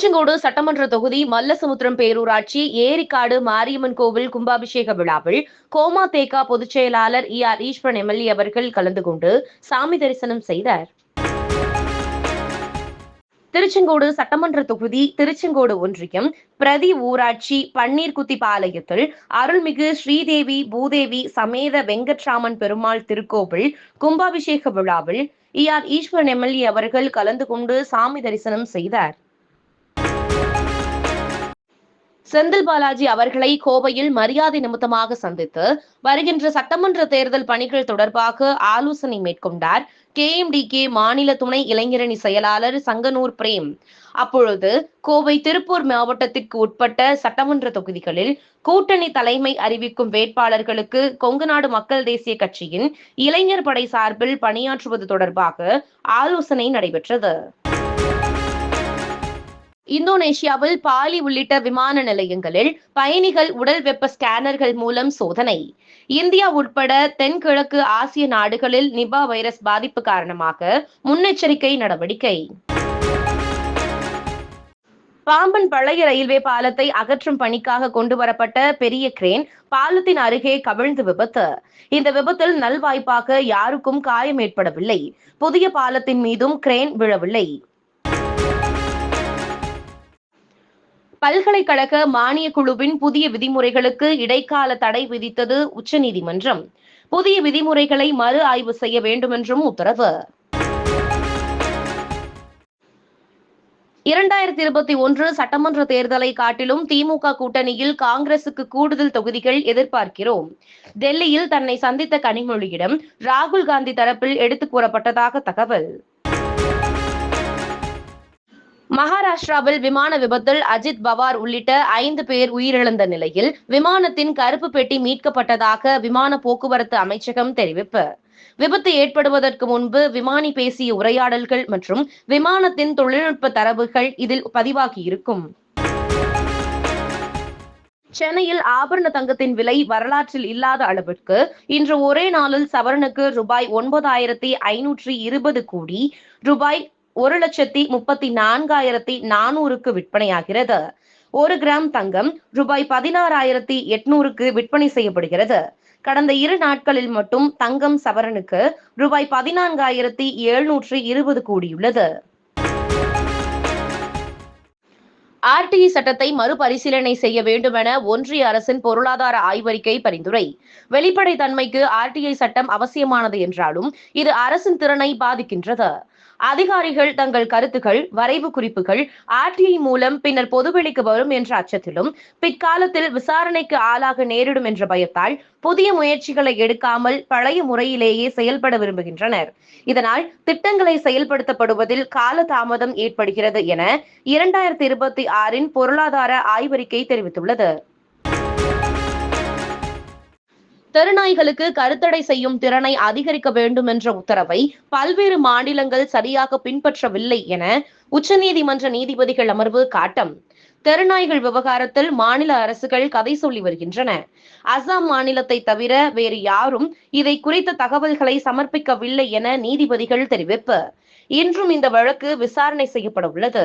திருச்செங்கோடு சட்டமன்ற தொகுதி மல்லசமுத்திரம் பேரூராட்சி ஏரிக்காடு மாரியம்மன் கோவில் கும்பாபிஷேக விழாவில் கோமா தேகா பொதுச் செயலாளர் இ ஆர் ஈஸ்வரன் எம்எல்ஏ அவர்கள் கலந்து கொண்டு சாமி தரிசனம் செய்தார். திருச்செங்கோடு சட்டமன்ற தொகுதி திருச்செங்கோடு ஒன்றியம் பிரதி ஊராட்சி பன்னீர்குத்தி பாளையத்தில் அருள்மிகு ஸ்ரீதேவி பூதேவி சமேத வெங்கட்ராமன் பெருமாள் திருக்கோவில் கும்பாபிஷேக விழாவில் இ ஆர் ஈஸ்வரன் எம்எல்ஏ அவர்கள் கலந்து கொண்டு சாமி தரிசனம் செய்தார். செந்தில் பாலாஜி அவர்களை கோவையில் மரியாதை நிமித்தமாக சந்தித்து வருகின்ற சட்டமன்ற தேர்தல் பணிகள் தொடர்பாக ஆலோசனை மேற்கொண்டார். கேஎம்டிகே மாநில துணை இளைஞரணி செயலாளர் சங்கனூர் பிரேம். அப்பொழுது கோவை திருப்பூர் மாவட்டத்திற்கு உட்பட்ட சட்டமன்ற தொகுதிகளில் கூட்டணி தலைமை அறிவிக்கும் வேட்பாளர்களுக்கு கொங்குநாடு மக்கள் தேசிய கட்சியின் இளைஞர் படை சார்பில் பணியாற்றுவது தொடர்பாக ஆலோசனை நடைபெற்றது. இந்தோனேஷியாவில் பாலி உள்ளிட்ட விமான நிலையங்களில் பயணிகள் உடல் வெப்ப ஸ்கேனர்கள் மூலம் சோதனை. இந்தியா உட்பட தென்கிழக்கு ஆசிய நாடுகளில் நிபா வைரஸ் பாதிப்பு காரணமாக முன்னெச்சரிக்கை நடவடிக்கை. பாம்பன் பழைய ரயில்வே பாலத்தை அகற்றும் பணிக்காக கொண்டு வரப்பட்ட பெரிய கிரேன் பாலத்தின் அருகே கவிழ்ந்து விபத்து. இந்த விபத்தில் நல்வாய்ப்பாக யாருக்கும் காயம் ஏற்படவில்லை. புதிய பாலத்தின் மீதும் கிரேன் விழவில்லை. பல்கலைக்கழக மானிய குழுவின் புதிய விதிமுறைகளுக்கு இடைக்கால தடை விதித்தது உச்சநீதிமன்றம். புதிய விதிமுறைகளை மறு ஆய்வு செய்ய வேண்டுமென்றும் உத்தரவு. இரண்டாயிரத்தி இருபத்தி ஒன்று சட்டமன்ற தேர்தலை காட்டிலும் திமுக கூட்டணியில் காங்கிரசுக்கு கூடுதல் தொகுதிகள் எதிர்பார்க்கிறோம். டெல்லியில் தன்னை சந்தித்த கனிமொழியிடம் ராகுல் காந்தி தரப்பில் எடுத்துக் கூறப்பட்டதாக தகவல். மகாராஷ்டிராவில் விமான விபத்தில் அஜித் பவார் உள்ளிட்ட ஐந்து பேர் உயிரிழந்த நிலையில் விமானத்தின் கருப்பு பெட்டி மீட்கப்பட்டதாக விமான போக்குவரத்து அமைச்சகம் தெரிவிப்பு. விபத்து ஏற்படுவதற்கு முன்பு விமானி பேசிய உரையாடல்கள் மற்றும் விமானத்தின் தொழில்நுட்ப தரவுகள் இதில் பதிவாகியிருக்கும் சென்னையில் ஆபரண தங்கத்தின் விலை வரலாற்றில் இல்லாத அளவிற்கு இன்று ஒரே நாளில் சவரனுக்கு ரூபாய் ஒன்பதாயிரத்தி ஐநூற்றி இருபது கோடி ரூபாய் ஒரு லட்சத்தி முப்பத்தி நான்காயிரத்தி நானூறுக்கு விற்பனையாகிறது. ஒரு கிராம் தங்கம் ரூபாய் பதினாறாயிரத்தி எட்நூறுக்கு விற்பனை செய்யப்படுகிறது. கடந்த இரு நாட்களில் மட்டும் தங்கம் சவரனுக்கு ரூபாய் பதினான்காயிரத்தி எழுநூற்றி இருபது கூடியுள்ளது. ஆர்டிஇ சட்டத்தை மறுபரிசீலனை செய்ய வேண்டுமென ஒன்றிய அரசின் பொருளாதார ஆய்வறிக்கை பரிந்துரை. வெளிப்படை தன்மைக்கு ஆர்டிஐ சட்டம் அவசியமானது என்றாலும் இது அரசின் திறனை பாதிக்கின்றது. அதிகாரிகள் தங்கள் கருத்துக்கள் வரைவு குறிப்புகள் ஆர்டிஐ மூலம் பின்னர் பொதுவெளிக்கு வரும் என்ற அச்சத்திலும் பிற்காலத்தில் விசாரணைக்கு ஆளாக நேரிடும் என்ற பயத்தால் புதிய முயற்சிகளை எடுக்காமல் பழைய முறையிலேயே செயல்பட விரும்புகின்றனர். இதனால் திட்டங்களை செயல்படுத்தப்படுவதில் கால தாமதம் ஏற்படுகிறது என இரண்டாயிரத்தி இருபத்தி ஆறின் பொருளாதார ஆய்வறிக்கை தெரிவித்துள்ளது. தெருநாய்களுக்கு கருத்தடை செய்யும் திறனை அதிகரிக்க வேண்டும் என்ற உத்தரவை பல்வேறு மாநிலங்கள் சரியாக பின்பற்றவில்லை என உச்சநீதிமன்ற நீதிபதிகள் அமர்வு காட்டம். தெருநாய்கள் விவகாரத்தில் மாநில அரசுகள் கதை சொல்லி வருகின்றன. அசாம் மாநிலத்தை தவிர வேறு யாரும் இதை குறித்த தகவல்களை சமர்ப்பிக்கவில்லை என நீதிபதிகள் தெரிவிப்பு. இன்றும் இந்த வழக்கு விசாரணை செய்யப்பட உள்ளது